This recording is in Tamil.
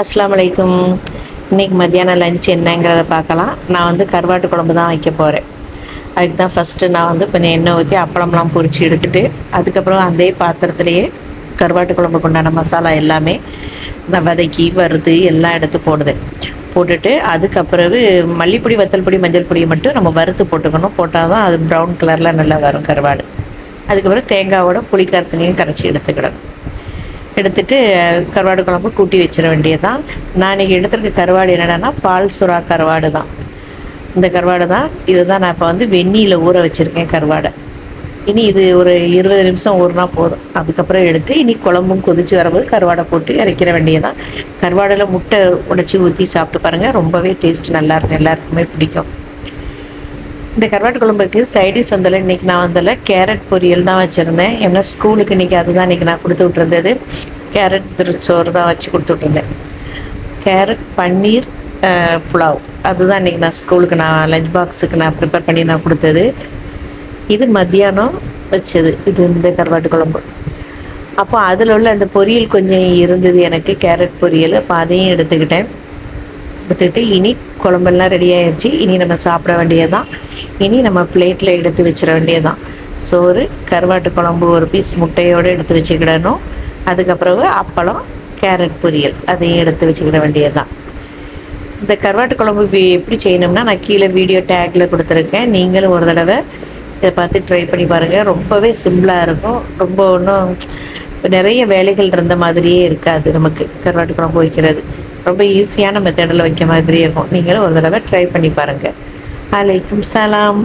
அஸ்லாம் வலைக்கும் இன்றைக்கி மத்தியானம் லஞ்ச் என்னங்கிறத பார்க்கலாம். நான் வந்து கருவாட்டு குழம்பு தான் வைக்க போகிறேன் அதுக்கு தான் ஃபஸ்ட்டு நான் வந்து கொஞ்சம் எண்ணெய் ஊற்றி அப்பளம்லாம் பொறிச்சு எடுத்துகிட்டு அதுக்கப்புறம் அதே பாத்திரத்துலேயே கருவாட்டு குழம்புக்கு உண்டான மசாலா எல்லாமே நான் வதக்கி வறுத்து எல்லாம் எடுத்து போடுது போட்டுட்டு அதுக்கப்புறவு மல்லிப்பொடி வத்தல் பொடி மஞ்சள் பொடியை மட்டும் நம்ம வறுத்து போட்டுக்கணும். போட்டால் தான் அது ப்ரௌன் கலரில் நல்லா வரும் கருவாடு. அதுக்கப்புறம் தேங்காவோட புளி கரைச்சி எடுத்துக்கிடணும். எடுத்துட்டு கருவாடு குழம்பு கூட்டி வச்சிட வேண்டியதுதான். நான் இன்னைக்கு எடுத்துருக்க கருவாடு என்னென்னா பால் சுறா கருவாடு தான். இந்த கருவாடு தான். இதுதான் நான் இப்போ வந்து வெந்நியில் ஊற வச்சுருக்கேன் கருவாடை. இனி இது ஒரு இருபது நிமிஷம் ஊறினா போதும். அதுக்கப்புறம் எடுத்து இனி குழம்பும் கொதிச்சு வரும்போது கருவாடை போட்டு இறக்கிற வேண்டியதுதான். கருவாடில் முட்டை உடைச்சி ஊற்றி சாப்பிட்டு பாருங்கள் ரொம்பவே டேஸ்ட் நல்லாயிருக்கும் எல்லாருக்குமே பிடிக்கும். இந்த கருவாட்டு குழம்புக்கு சைடிஷ் வந்தல இன்னைக்கு நான் வந்தல கேரட் பொரியல் தான் வச்சுருந்தேன். ஏன்னா ஸ்கூலுக்கு இன்னைக்கு அதுதான் இன்றைக்கி நான் கொடுத்து விட்டுருந்தது. கேரட் திருச்சோறு தான் வச்சு கொடுத்து விட்டுருந்தேன். கேரட் பன்னீர் புலாவ். அதுதான் இன்னைக்கு நான் ஸ்கூலுக்கு நான் லஞ்ச் பாக்ஸுக்கு நான் ப்ரிப்பேர் பண்ணி நான் கொடுத்தது. இது மத்தியானம் வச்சது. இது இந்த கருவாட்டு குழம்பு. அப்போ அதில் உள்ள அந்த பொரியல் கொஞ்சம் இருந்தது எனக்கு. கேரட் பொரியல். அப்போ அதையும் எடுத்துக்கிட்டேன். எடுத்துக்கிட்டு இனி குழம்பெல்லாம் ரெடி ஆயிடுச்சு இனி நம்ம சாப்பிட வேண்டியதுதான். இனி நம்ம பிளேட்டில் எடுத்து வச்சிட வேண்டியதுதான். சோறு கருவாட்டு குழம்பு ஒரு பீஸ் முட்டையோடு எடுத்து வச்சுக்கிடணும். அதுக்கப்புறம் அப்பளம் கேரட் பொரியல் அதையும் எடுத்து வச்சுக்கிட வேண்டியதுதான். இந்த கருவாட்டு குழம்பு எப்படி செய்யணும்னா நான் கீழே வீடியோ டேக்கில் கொடுத்துருக்கேன். நீங்களும் ஒரு தடவை இதை பார்த்து ட்ரை பண்ணி பாருங்கள் ரொம்பவே சிம்பிளாக இருக்கும். ரொம்ப ஒன்றும் நிறைய வேலைகள் இருந்த மாதிரியே இருக்காது நமக்கு கருவாட்டு குழம்பு வைக்கிறது. ரொம்ப ஈஸியான மெத்தடில் வைக்க மாதிரி இருக்கும். நீங்களும் ஒரு தடவை ட்ரை பண்ணி பாருங்கள் அலைக்கும் சலாம்.